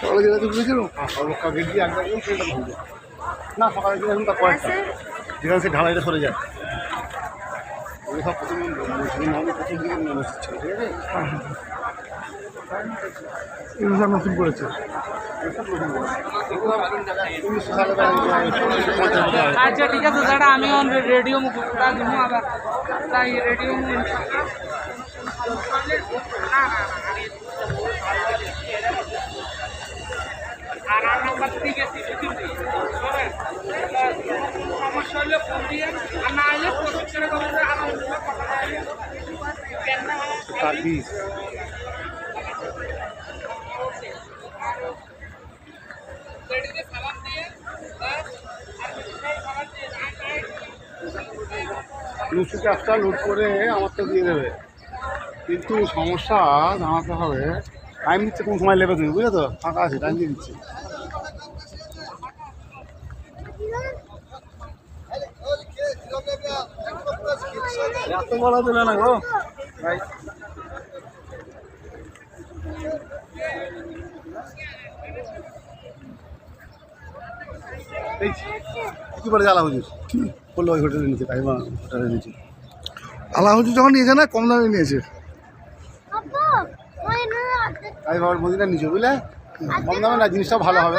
সকালে যেটা তুলেছিল হ্যাঁ সর্বক্ষা গেট দিয়ে না সকালে গিয়ে এখন তার কয়েকটা যেখানে সে ঢালাইটা সরে যায়। ওই সব প্রথম প্রথম দিকে নেমে এসেছিল ঠিক আছে? এগুলো সব নতুন করেছে। উনিশশো সালে বা পঞ্চাশ বছর আগে। আচ্ছা ঠিক আছে দাদা আমি রেডিও মুখ দিব আবার তাই রেডিও আর আর নাম্বার সমস্যা হলে ফোন দিয়ে আর না হলে কথা দিয়ে লুচু ক্যাপটা লোড করে আমারটা দিয়ে দেবে। কিন্তু সমস্যা জানাতে হবে। টাইম দিচ্ছে কোন সময় নেবে তুমি বুঝলে তো? ফাঁকা আছে টাইম দিয়ে দিচ্ছে। এত না গো ভাই কি বলে জ্বালা হুজুর বলল ওই হোটেলে তাই হোটেলে নিচে আলাহজি যখন নিয়েছে না কম দামে নিয়েছে। তাই বাবার মদিনার নিচে বুঝলে? কম দামে না জিনিসটা ভালো হবে।